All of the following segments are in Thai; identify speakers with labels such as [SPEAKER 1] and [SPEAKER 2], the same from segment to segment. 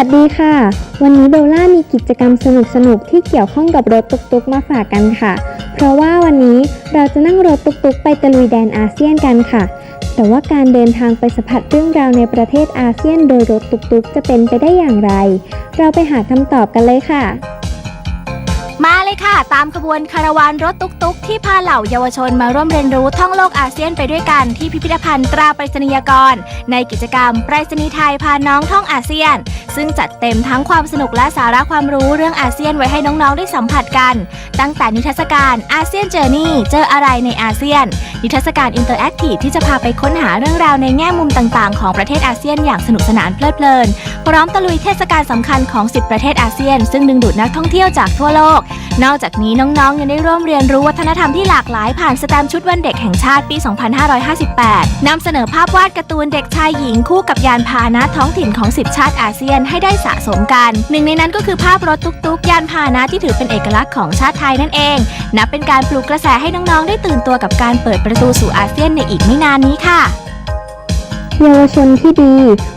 [SPEAKER 1] วัสดีค่ะ วันนี้เบลล่ามีกิจกรรมสนุกๆที่เกี่ยวข้องกับรถตุกๆมาฝากกันค่ะ เพราะว่าวันนี้เราจะนั่งรถตุกๆ ไปตะลุยแดนอาเซียนกันค่ะ แต่ว่าการเดินทางไปสัมผัสเรื่องราวในประเทศอาเซียนโดยรถตุกๆ จะเป็นไปได้อย่างไร เราไปหาคำตอบกันเลยค่ะ
[SPEAKER 2] เลยค่ะ ตามขบวนคาราวานรถตุกๆ ที่พาเหล่าเยาวชนมาร่วมเรียนรู้ท่องโลกอาเซียนไปด้วยกันที่พิพิธภัณฑ์ตราไปรษณียกร ในกิจกรรมไปรษณีย์ไทยพาน้องท่องอาเซียน ซึ่งจัดเต็มทั้งความสนุกและสาระความรู้เรื่องอาเซียนไว้ให้น้องๆได้สัมผัสกัน ตั้งแต่นิทรรศการอาเซียนเจอร์นี่เจออะไรในอาเซียน นิทรรศการอินเตอร์แอคทีฟที่จะพาไปค้นหาเรื่องราวในแง่มุมต่างๆ ของประเทศอาเซียนอย่างสนุกสนานเพลิดเพลิน พร้อมตะลุยเทศกาลสำคัญของ 10 ประเทศอาเซียน ซึ่งดึงดูดนักท่องเที่ยวจากทั่วโลก นอกจากนี้น้องๆ ยังได้ร่วมเรียนรู้วัฒนธรรมที่หลากหลายผ่านสแตมชุดวันเด็กแห่งชาติปี 2558 นำเสนอภาพวาดการ์ตูนเด็กชายหญิงคู่กับยานพาหนะท้องถิ่นของ 10 ชาติอาเซียนให้ได้สะสมกัน หนึ่งในนั้นก็คือภาพรถตุ๊กๆ ยานพาหนะที่ถือเป็นเอกลักษณ์ของชาติไทยนั่นเอง นับเป็นการปลุกกระแสให้น้องๆ ได้ตื่นตัวกับการเปิดประตูสู่อาเซียนในอีกไม่นานนี้ค่ะ
[SPEAKER 1] เยาวชนที่ดี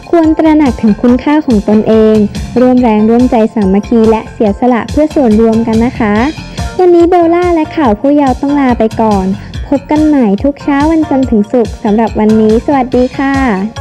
[SPEAKER 1] ควรตระหนักถึงคุณค่าของตนเอง ร่วมแรงร่วมใจสามัคคีและเสียสละเพื่อส่วนรวมกันนะคะ วันนี้เบลล่าและข่าวผู้เยาว์ต้องลาไปก่อน พบกันใหม่ทุกเช้าวันจันทร์ถึงศุกร์สำหรับวันนี้ สวัสดีค่ะ